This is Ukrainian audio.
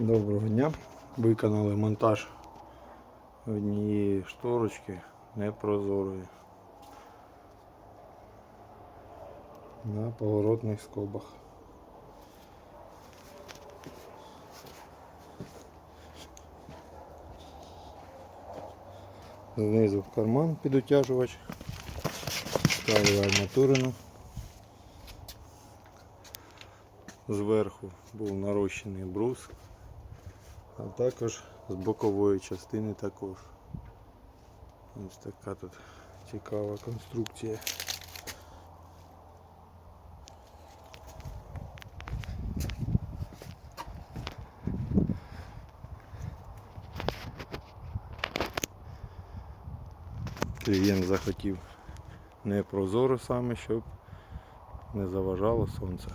Доброго дня. Виконали монтаж однієї шторочки непрозорої на поворотних скобах. Знизу карман під утяжувач, ставили арматурину. Зверху був нарощений брус, а також з бокової частини також. Ось така тут цікава конструкція. Клієнт захотів не прозоро саме, щоб не заважало сонце.